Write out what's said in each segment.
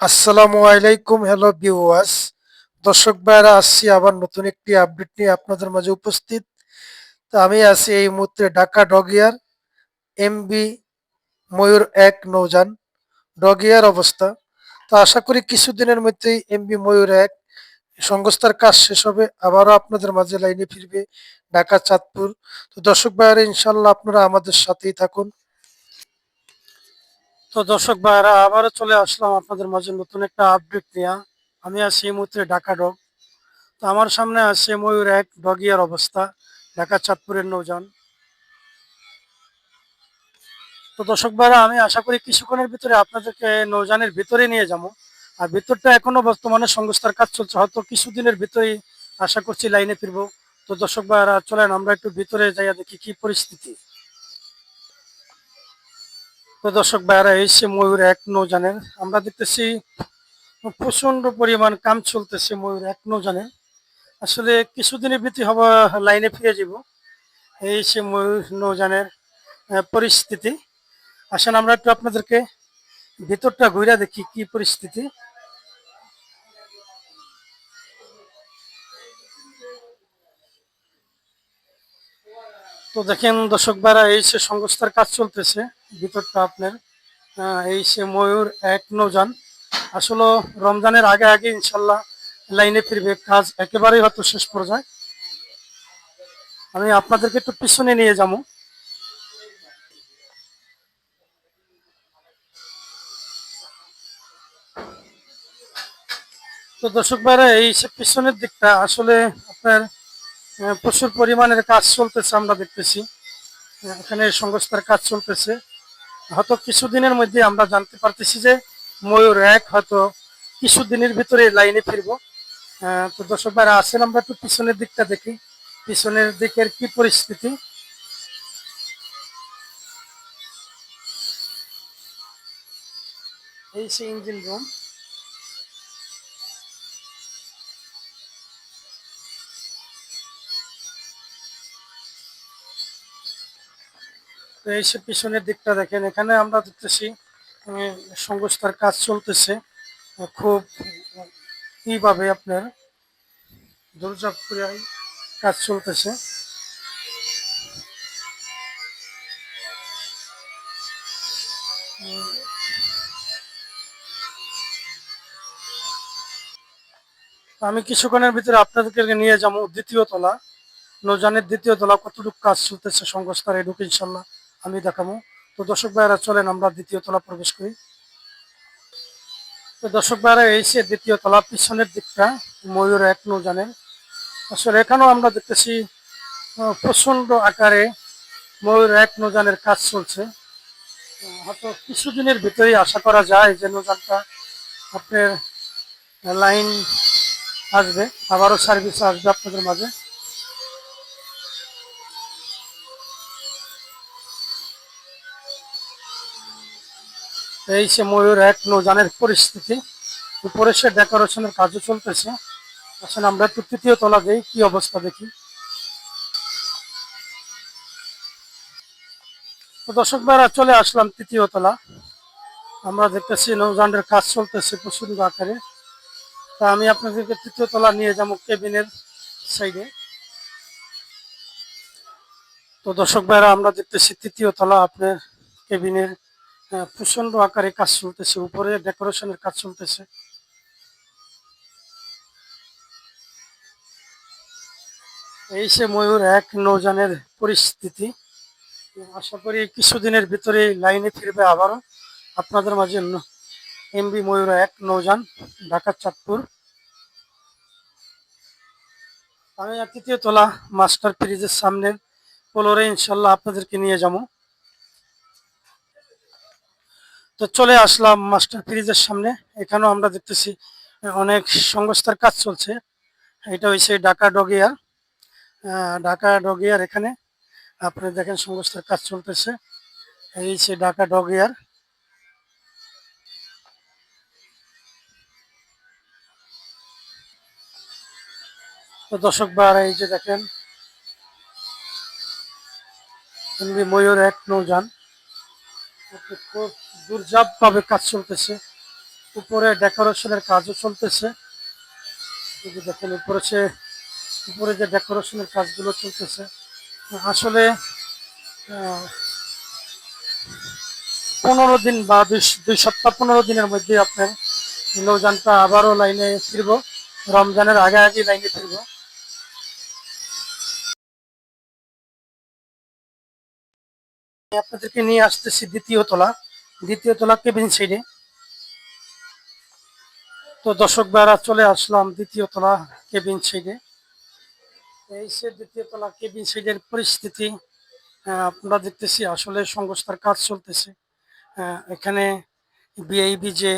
আসসালামু আলাইকুম, hello viewers. দর্শক ভাইরা আসছি আবার নতুন একটি আপডেট নিয়ে আপনাদের মাঝে উপস্থিত। তো আমি আছি এই মুহূর্তে ঢাকা ডগিয়ার এমবি ময়ূর এক নৌযান ডগিয়ার অবস্থা। তো আশা করি কিছুদিনের মধ্যেই এমবি ময়ূর এক সংস্থার কাজ শেষ হবে। আবারও আপনাদের মাঝে লাইনে ফিরবে ঢাকা চাঁদপুর। তো দর্শক ভাইরা ইনশাল্লাহ আপনারা আমাদের সাথেই থাকুন। তো দর্শক ভাইরা আবারও চলে আসলাম আপনাদের মাঝে নতুন একটা আপডেট নিয়ে। আমি আছি এই মুহূর্তে ঢাকা ডগ। তো আমার সামনে আছে ময়ূর এক ডগিয়ার অবস্থা, ঢাকা চাঁদপুরের নৌযান। তো দর্শক ভাইরা আমি আশা করি কিছুক্ষণের ভিতরে আপনাদেরকে নৌযানের ভিতরে নিয়ে যাব। আর ভিতরটা এখনও বর্তমানে সংস্থার কাজ চলছে, হয়তো কিছুদিনের ভিতরেই আশা করছি লাইনে ফিরবো। তো দর্শক ভাইরা চলেন আমরা একটু ভিতরে যাইয়া দেখি কি পরিস্থিতি। তো দর্শক ভাইরা এই সে ময়ূর এক নৌজানের আমরা দেখতেছি প্রচণ্ড পরিমাণ কাম চলতেছে ময়ূর এক নৌজানের আসলে কিছুদিনের ভিতরে হব, লাইনে ফিরে যাব। এই সে ময়ূর নৌজানের পরিস্থিতি। আসেন আমরা একটু আপনাদেরকে ভিতরটা ঘুরে দেখি কি পরিস্থিতি। তো দেখেন দর্শক ভাইরা এই সে সংস্থার কাজ চলতেছে। ভিতরটা আপনার এই সে ময়ূর এক নৌযান। আসলে রমজানের আগে আগে ইনশাল্লাহ লাইনে ফিরবে, কাজ একেবারেই হয়তো শেষ পর্যায়ে। আমি আপনাদেরকে একটু পিছনে নিয়ে যাব। তো দর্শক ভাইরা, এই পিছনের দিকটা আসলে আপনার প্রচুর পরিমাণের কাজ চলতেছে আমরা দেখতেছি। এখানে সংস্থার কাজ চলতেছে। হয়তো কিছুদিনের মধ্যে আমরা জানতে পারতেছি যে ময়ূর এক হয়তো কিছুদিনের ভিতরে লাইনে ফিরব। তো দর্শক ভাইরা, আসেন আমরা একটু পিছনের দিকটা দেখি। পিছনের দিকের কি পরিস্থিতি? এই সে ইঞ্জিন রুম তো এই সে পিছনের দিকটা দেখেন, এখানে আমরা দেখতেছি সংস্থার কাজ চলতেছে, খুব কীভাবে আপনার দৌড়ঝাঁপ কাজ চলতেছে। আমি কিছুক্ষণের ভিতরে আপনাদেরকে নিয়ে যাব দ্বিতীয় তলা নৌজানের দ্বিতীয় তলা, কতটুকু কাজ চলতেছে সংস্থার এডুক ইনশাল্লাহ। আমি দেখাবো তো দর্শক ভাইরা চলেন আমরা দ্বিতীয় তলা প্রবেশ করি। তো দর্শক ভাইরা এই সে দ্বিতীয় তলা, পিছনের দিকটা, ময়ূর এক নৌজানের আসলে এখানেও আমরা দেখতেছি প্রচণ্ড আকারে ময়ূর এক নৌজানের কাজ চলছে। হয়তো কিছুদিনের ভিতরেই আশা করা যায় যে নৌজানটা আপনার লাইন আসবে, আবারও সার্ভিস আসবে আপনাদের মাঝে। এই সে ময়ূর এক নৌজানের পরিস্থিতি, উপরে সে ডেকোরেশনের কাজও চলতেছে। আসলে আমরা একটু তৃতীয় তলা যাই কি অবস্থা দেখি। তো দর্শক ভাইরা, চলে আসলাম তৃতীয় তলা। আমরা দেখতেছি নৌজানের কাজ চলতেছে প্রচুর আকারে। তা আমি আপনাদেরকে তৃতীয় তলা নিয়ে যাব কেবিনের সাইডে। তো দর্শক ভাইরা, আমরা দেখতেছি তৃতীয় তলা আপনার কেবিনের প্রচণ্ড আকারে কাজ চলতেছে, উপরে ডেকোরেশনের কাজ চলতেছে। এই সে ময়ূর এক নৌজানের পরিস্থিতি। আশা করি কিছুদিনের ভিতরে লাইনে ফিরবে আবারও। আপনাদের মাঝে এমবি ময়ূর এক নৌজান ঢাকা চাঁদপুর। আমি তৃতীয় তলা মাস্টার ফ্রিজের সামনের ফ্লোরে ইনশাল্লাহ আপনাদেরকে নিয়ে যাব। তো চলে আসলাম মাস্টার ফ্রিজের সামনে। এখানেও আমরা দেখতেছি অনেক সংস্থার কাজ চলছে। এটা হয়েছে ঢাকা ডগিয়ার ঢাকা ডগিয়ার এখানে। আপনি দেখেন সংস্থার কাজ চলতেছে। এই হচ্ছে ঢাকা ডগিয়ার তো দর্শক বার এই যে দেখেন ময়ূর এক নৌযান। খুব দুর্যাপ ভাবে কাজ চলতেছে। উপরে ডেকোরেশনের কাজও চলতেছে। দেখেন, উপরে সে উপরে যে ডেকোরেশনের কাজগুলো চলতেছে। আসলে পনেরো দিন বা দুই সপ্তাহ পনেরো দিনের মধ্যে আপনার নৌযানটা আবারও লাইনে ফিরবো। রমজানের আগে আগে লাইনে ফিরবো। আপনাদেরকে নিয়ে আসতেছি দ্বিতীয় তলা। দ্বিতীয় তলা কেবিন সাইডে তো দর্শক বেড়া চলে আসলাম দ্বিতীয় তলা কেবিন সাইডে এই সে দ্বিতীয় তলা কেবিন সাইডের পরিস্থিতি আপনারা দেখতেছি আসলে সংস্থার কাজ চলতেছে। এখানে বিআইবি যে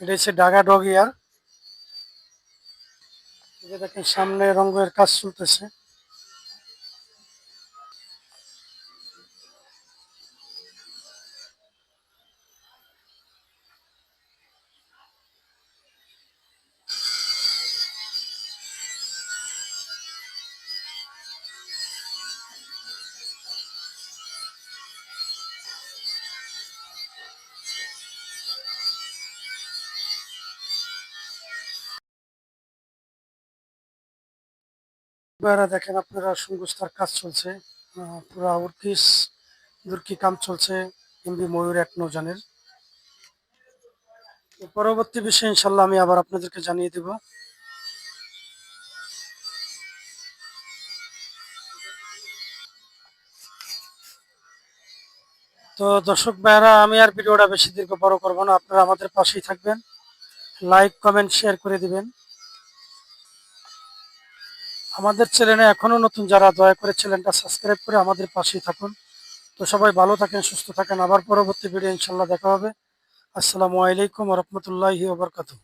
এটা হচ্ছে ডাগা ডগ ইয়ার। দেখেন সামনে রঙের কাজ চলতেছে। এবারে দেখেন, আপনারা সংস্থার কাজ চলছে। পুরা উর্কিস, দুর্কি কাম চলছে এমবি ময়ূর এক নৌজানের পরবর্তী বিষয়ে ইনশাল্লাহ আমি আবার আপনাদেরকে জানিয়ে দেব। তো দর্শক ভাইরা আমি আর ভিডিওটা বেশি দীর্ঘ বড় করব না। আপনারা আমাদের পাশেই থাকবেন। লাইক, কমেন্ট, শেয়ার করে দিবেন। আমাদের চ্যানেলে এখনও নতুন যারা দয়া করে চ্যানেলটা সাবস্ক্রাইব করে আমাদের পাশেই থাকুন। তো সবাই ভালো থাকেন, সুস্থ থাকেন। আবার পরবর্তী ভিডিও ইনশাল্লাহ দেখা হবে। আসসালামু আলাইকুম রহমতুল্লাহি ওবরকাতুহ